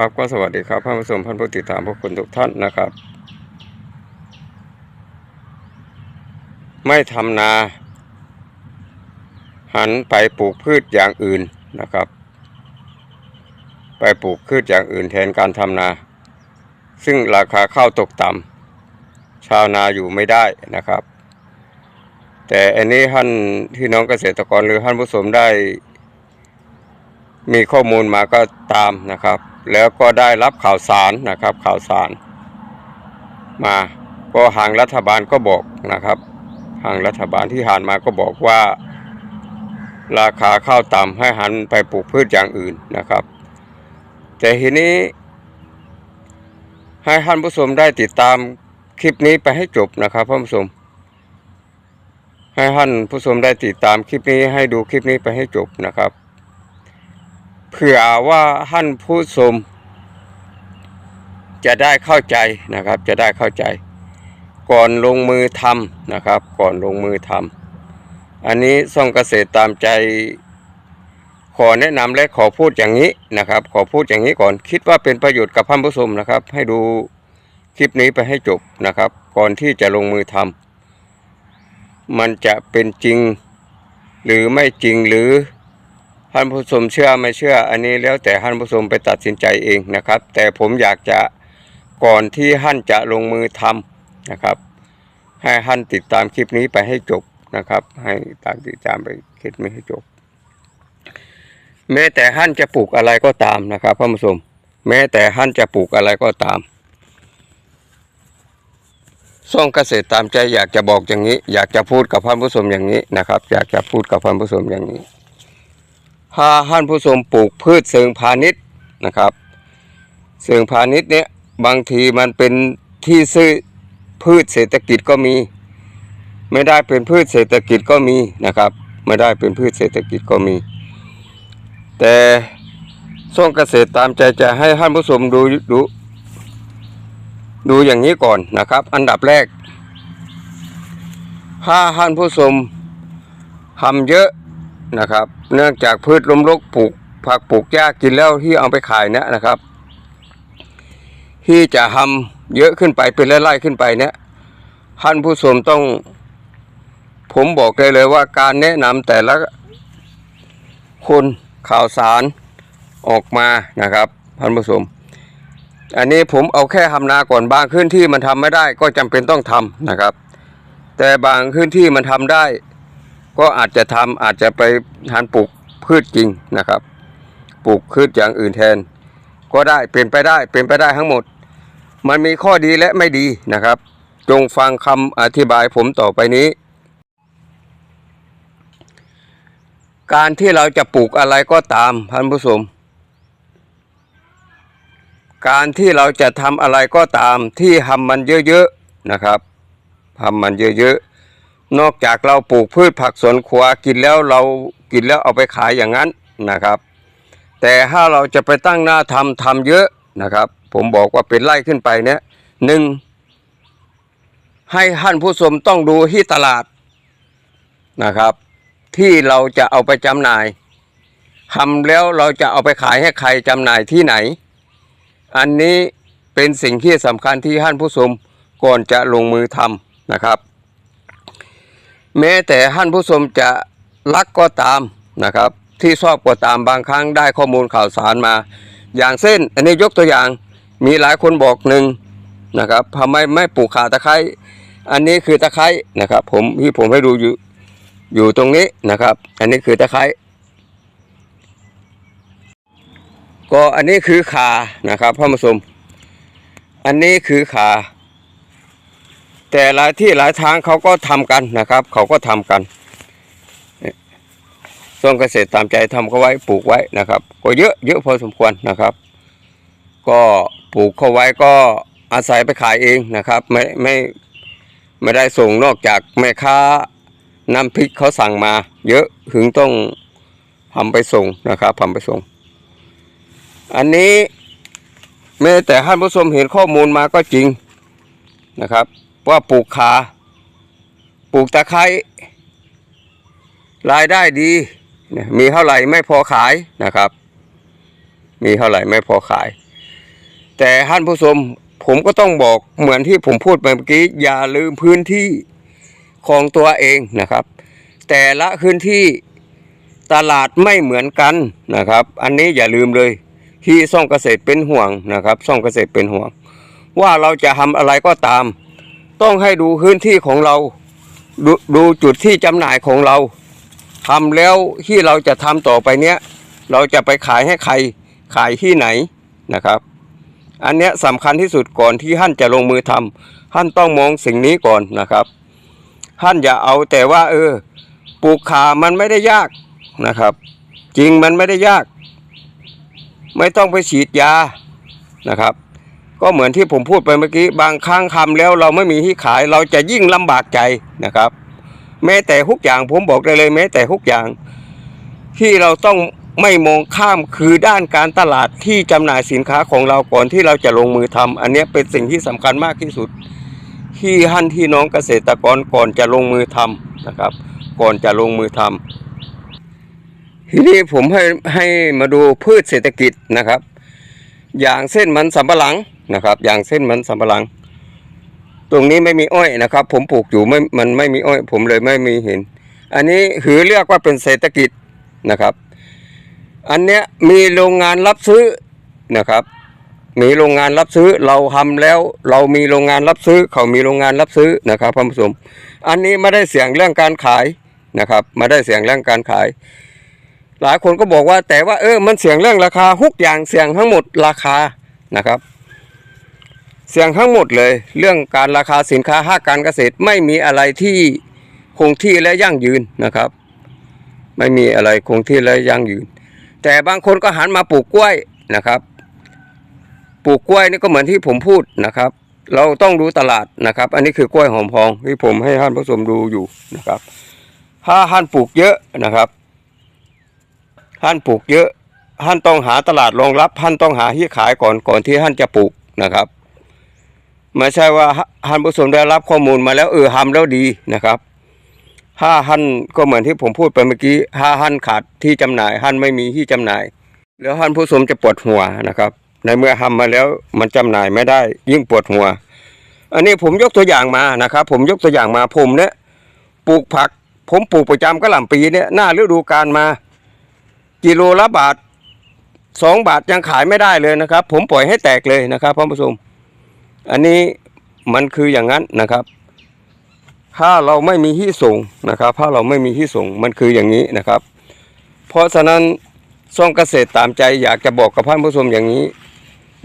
ครับก็สวัสดีครับท่านผู้ชมท่านผู้ติดตามพวกคุณทุกท่านนะครับ ไม่ทำนา หันไปปลูกพืชอย่างอื่นนะครับ ไปปลูกพืชอย่างอื่นแทนการทำนา ซึ่งราคาข้าวตกต่ำชาวนาอยู่ไม่ได้นะครับ แต่อันนี้ท่านที่น้องเกษตรกรหรือท่านผู้ชมได้ มีข้อมูลมาก็ตามนะครับ แล้วก็ได้รับข่าวสารนะครับข่าวสาร มาก็ทางรัฐบาลก็บอกนะครับทางรัฐบาลที่หานมาก็บอกว่า ราคาข้าวต่ำให้หันไปปลูกพืชอย่างอื่นนะครับ แต่ทีนี้ ให้ท่านผู้ชมได้ติดตามคลิปนี้ไปให้จบนะครับท่านผู้ชมให้ท่านผู้ชมได้ติดตามคลิปนี้ให้ดูคลิปนี้ไปให้จบนะครับ เผื่อว่าท่านผู้ชมจะได้เข้าใจนะครับ จะได้เข้าใจ ก่อนลงมือทำนะครับ ก่อนลงมือทำอันนี้ส่องเกษตรตามใจ ขอแนะนำและขอพูดอย่างนี้นะครับ ขอพูดอย่างนี้ก่อนคิดว่าเป็นประโยชน์กับท่านผู้ชมนะครับ ให้ดูคลิปนี้ไปให้จบนะครับ ก่อนที่จะลงมือทำมันจะเป็นจริงหรือไม่จริงหรือ ท่านผู้ชมเชื่อไม่เชื่อ อันนี้แล้วแต่ท่านผู้ชมไปตัดสินใจเองนะครับ แต่ผมอยากจะก่อนที่ท่านจะลงมือทำนะครับ ให้ท่านติดตามคลิปนี้ไปให้จบนะครับ ให้ตามติดตามไปคลิปนี้ให้จบ แม้แต่ท่านจะปลูกอะไรก็ตามนะครับท่านผู้ชมแม้แต่ท่านจะปลูกอะไรก็ตามส่งเกษตรตามใจอยากจะบอกอย่างนี้ อยากจะพูดกับท่านผู้ชมอย่างนี้นะครับ อยากจะพูดกับท่านผู้ชมอย่างนี้ ถ้าท่านผู้ชมปลูกพืชเชิงพาณิชย์นะครับเชิงพาณิชย์เนี่ยบางทีมันเป็นที่ซื้อพืชเศรษฐกิจก็มี ไม่ได้เป็นพืชเศรษฐกิจก็มีนะครับ ไม่ได้เป็นพืชเศรษฐกิจก็มี แต่ส่งเกษตรตามใจจะให้ท่านผู้ชมดูดูดูอย่างนี้ก่อนนะครับ อันดับแรกถ้าท่านผู้ชมทำเยอะ นะครับ เนื่องจากพืชล้มลุกปลูกผักปลูกหญ้ากินแล้วที่เอาไปขายเนี่ยนะครับ ที่จะทำเยอะขึ้นไปเป็นไร่ๆขึ้นไปเนี่ยท่านผู้ชมต้อง ผมบอกได้เลยว่าการแนะนำแต่ละคนข่าวสารออกมานะครับท่านผู้ชมอันนี้ผมเอาแค่ทำนาก่อนบางพื้นที่มันทำไม่ได้ก็จำเป็นต้องทำนะครับ แต่บางพื้นที่มันทำได้ ก็อาจจะทำอาจจะไปทานปลูกพืชจริงนะครับ ปลูกพืชอย่างอื่นแทน ก็ได้เป็นไปได้เป็นไปได้ทั้งหมด มันมีข้อดีและไม่ดีนะครับ จงฟังคำอธิบายผมต่อไปนี้ การที่เราจะปลูกอะไรก็ตามท่านผู้ชมการที่เราจะทำอะไรก็ตามที่ทำมันเยอะๆนะครับทำมันเยอะๆ นอกจากเราปลูกพืชผักสวนครัวกินแล้วเรากินแล้วเอาไปขายอย่างนั้นนะครับ แต่ถ้าเราจะไปตั้งหน้าทำทำเยอะนะครับ ผมบอกว่าเป็นไร่ขึ้นไปเนี่ยหนึ่งให้ท่านผู้ชมต้องดูที่ตลาดนะครับ ที่เราจะเอาไปจำหน่ายทำแล้วเราจะเอาไปขายให้ใครจำหน่ายที่ไหน อันนี้เป็นสิ่งที่สำคัญที่ท่านผู้ชมก่อนจะลงมือทำนะครับ แม้แต่ท่านผู้ชมจะรักก็ตามนะครับ ที่ชอบก็ตามบางครั้งได้ข้อมูลข่าวสารมา อย่างเช่น อันนี้ยกตัวอย่างมีหลายคนบอกหนึ่งนะครับทำไมไม่ปลูกขาตะไคร้อันนี้คือตะไคร้นะครับ ผมที่ผมให้ดูอยู่อยู่ตรงนี้นะครับ อันนี้คือตะไคร้ก็อันนี้คือขานะครับพ่อผู้ชมอันนี้คือขา แต่หลายที่หลายทางเขาก็ทำกันนะครับ เขาก็ทำกันส่วนเกษตรตามใจทำเขาไว้ปลูกไว้นะครับ ก็เยอะเยอะพอสมควรนะครับ ก็ปลูกเขาไว้ก็อาศัยไปขายเองนะครับ ไม่ไม่ไม่ได้ส่งนอกจากแม่ค้าน้ำพริกเขาสั่งมา เยอะถึงต้องทำไปส่งนะครับทำไปส่ง อันนี้แม้แต่ท่านผู้ชมเห็นข้อมูลมาก็จริงนะครับ ว่าปลูกขาปลูกตะไคร้รายได้ดี มีเท่าไหร่ไม่พอขายนะครับ มีเท่าไหร่ไม่พอขาย แต่ท่านผู้ชมผมก็ต้องบอกเหมือนที่ผมพูดไปเมื่อกี้ อย่าลืมพื้นที่ของตัวเองนะครับ แต่ละพื้นที่ตลาดไม่เหมือนกันนะครับ อันนี้อย่าลืมเลย ที่ซ่องเกษตรเป็นห่วงนะครับ ซ่องเกษตรเป็นห่วง ว่าเราจะทำอะไรก็ตาม ต้องให้ดูพื้นที่ของเราดูดูจุดที่จำหน่ายของเราทำแล้วที่เราจะทำต่อไปเนี้ย เราจะไปขายให้ใครขายที่ไหนนะครับ อันเนี้ยสำคัญที่สุดก่อนที่ท่านจะลงมือทำท่านต้องมองสิ่งนี้ก่อนนะครับ ท่านอย่าเอาแต่ว่า เออปลูกขามันไม่ได้ยากนะครับ จริงมันไม่ได้ยาก ไม่ต้องไปฉีดยานะครับ ก็เหมือนที่ผมพูดไปเมื่อกี้ บางครั้งทำแล้วเราไม่มีที่ขายเราจะยิ่งลำบากใจนะครับ แม้แต่ทุกอย่างผมบอกได้เลย แม้แต่ทุกอย่าง ที่เราต้องไม่มองข้ามคือด้านการตลาดที่จำหน่ายสินค้าของเราก่อนที่เราจะลงมือทำอันนี้เป็นสิ่งที่สำคัญมากที่สุด ที่ท่านที่น้องเกษตรกรก่อนจะลงมือทำนะครับ ก่อนจะลงมือทำทีนี้ผมให้ให้มาดูพืชเศรษฐกิจนะครับ อย่างเส้นมันสำปะหลัง นะครับ อย่างเส้นมันสำปะหลัง ตรงนี้ไม่มีอ้อยนะครับ ผมปลูกอยู่ไม่มันไม่มีอ้อย ผมเลยไม่มีเห็น อันนี้ถือเรียกว่าเป็นเศรษฐกิจนะครับ อันเนี้ยมีโรงงานรับซื้อนะครับ มีโรงงานรับซื้อเราทำแล้ว เรามีโรงงานรับซื้อ เขามีโรงงานรับซื้อนะครับท่านผู้ชมอันนี้ไม่ได้เสียงเรื่องการขายนะครับไม่ได้เสียงเรื่องการขายหลายคนก็บอกว่าแต่ว่าเออมันเสียงเรื่องราคาทุกอย่างเสียงทั้งหมดราคานะครับ เสียงทั้งหมดเลย เรื่องการราคาสินค้าภาคการเกษตรไม่มีอะไรที่คงที่และยั่งยืนนะครับ ไม่มีอะไรคงที่และยั่งยืน แต่บางคนก็หันมาปลูกกล้วยนะครับปลูกกล้วยนี่ก็เหมือนที่ผมพูดนะครับ เราต้องดูตลาดนะครับ อันนี้คือกล้วยหอมทองที่ผมให้ท่านผู้ชมดูอยู่นะครับ ถ้าท่านปลูกเยอะนะครับท่านปลูกเยอะท่านต้องหาตลาดรองรับท่านต้องหาที่ขายก่อนก่อนที่ท่านจะปลูกนะครับ ไม่ใช่ว่าท่านผู้ชมได้รับข้อมูลมาแล้วเออทำแล้วดีนะครับถ้าท่านก็เหมือนที่ผมพูดไปเมื่อกี้ถ้าท่านขาดที่จำหน่ายท่านไม่มีที่จำหน่าย แล้วท่านผู้ชมจะปวดหัวนะครับ ในเมื่อทำมาแล้วมันจำหน่ายไม่ได้ ยิ่งปวดหัว อันนี้ผมยกตัวอย่างมานะครับ ผมยกตัวอย่างมาผมเนี่ยปลูกผัก ผมปลูกประจำกระหล่ำปีเนี่ยหน้าฤดูกาลมา กิโลละบาทสองบาทยังขายไม่ได้เลยนะครับ ผมปล่อยให้แตกเลยนะครับท่านผู้ชม อันนี้มันคืออย่างนั้นนะครับ ถ้าเราไม่มีที่ส่งนะครับ ถ้าเราไม่มีที่ส่งมันคืออย่างนี้นะครับ เพราะฉะนั้นซ่องเกษตรตามใจอยากจะบอกกับท่านผู้ชมอย่างนี้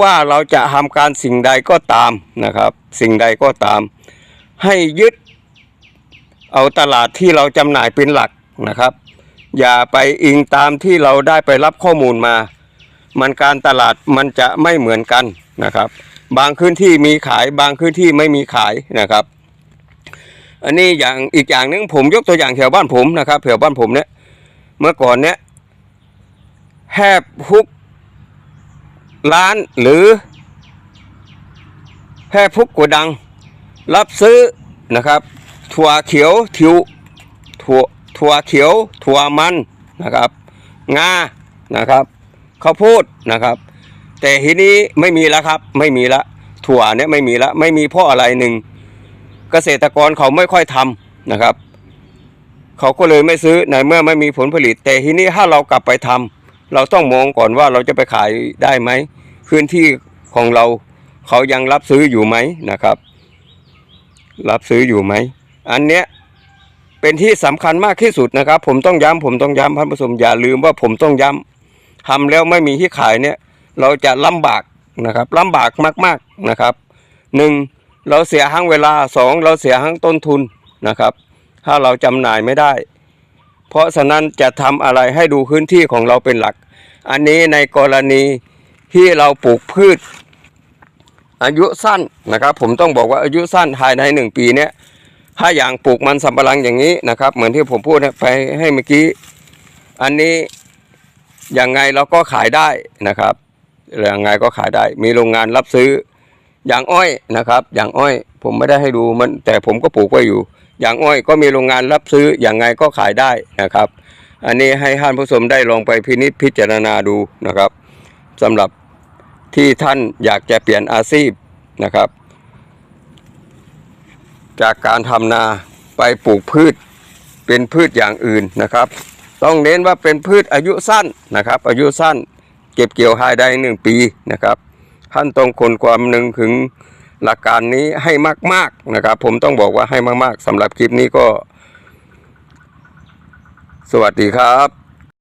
ว่าเราจะทำการสิ่งใดก็ตามนะครับ สิ่งใดก็ตาม ให้ยึดเอาตลาดที่เราจำหน่ายเป็นหลักนะครับ อย่าไปอิงตามที่เราได้ไปรับข้อมูลมา มันการตลาดมันจะไม่เหมือนกันนะครับ บางพื้นที่มีขายบางพื้นที่ไม่มีขายนะครับ อันนี้อย่างอีกอย่างหนึงผมยกตัวอย่างแถวบ้านผมนะครับแถวบ้านผมเนี่ยเมื่อก่อนเนี่ยแทบทุกร้านหรือแทบทุกโกดัง รับซื้อนะครับ ถั่วเขียวทิวถั่วถั่วเขียว ถั่วมันนะครับ งานะครับข้าวโพดนะครับ แต่ทีนี้ไม่มีแล้วครับ ไม่มีละถั่วเนี่ยไม่มีละไม่มีเพราะอะไรหนึ่งเกษตรกรเขาไม่ค่อยทำนะครับ เขาก็เลยไม่ซื้อในเมื่อไม่มีผลผลิต แต่ทีนี้ถ้าเรากลับไปทำเราต้องมองก่อนว่าเราจะไปขายได้ไหมพื้นที่ของเราเขายังรับซื้ออยู่ไหมนะครับ รับซื้ออยู่ไหมอันเนี้ยเป็นที่สำคัญมากที่สุดนะครับ ผมต้องย้ำผมต้องย้ำท่านผู้ชมอย่าลืมว่าผมต้องย้ำทำแล้วไม่มีที่ขายเนี่ย เราจะลำบากนะครับลำบากมากๆนะครับหนึ่งเราเสียทั้งเวลาสองเราเสียทั้งต้นทุนนะครับ ถ้าเราจำหน่ายไม่ได้ เพราะฉะนั้นจะทำอะไรให้ดูพื้นที่ของเราเป็นหลัก อันนี้ในกรณีที่เราปลูกพืช อายุสั้นนะครับ ผมต้องบอกว่าอายุสั้นภายในหนึ่งปีเนี้ยถ้าอย่างปลูกมันสำปะหลังอย่างนี้นะครับ เหมือนที่ผมพูดไปให้เมื่อกี้ อันนี้ยังไงเราก็ขายได้นะครับ ยังไงก็ขายได้ มีโรงงานรับซื้ออย่างอ้อยนะครับอย่างอ้อยผมไม่ได้ให้ดูมันแต่ผมก็ปลูกไว้อยู่อย่างอ้อยก็มีโรงงานรับซื้ออย่างไงก็ขายได้นะครับ อันนี้ให้ท่านผู้ชมได้ลองไปพินิจพิจารณาดูนะครับสำหรับที่ท่านอยากจะเปลี่ยนอาชีพนะครับ จากการทำนาไปปลูกพืชเป็นพืชอย่างอื่นนะครับ ต้องเน้นว่าเป็นพืชอายุสั้นนะครับ อายุสั้น เก็บเกี่ยวให้ได้หนึ่งปีนะครับท่านต้องคนความหนึ่งถึงหลักการนี้ให้มาก ๆนะครับ ผมต้องบอกว่าให้มาก ๆสำหรับคลิปนี้ก็ สวัสดีครับ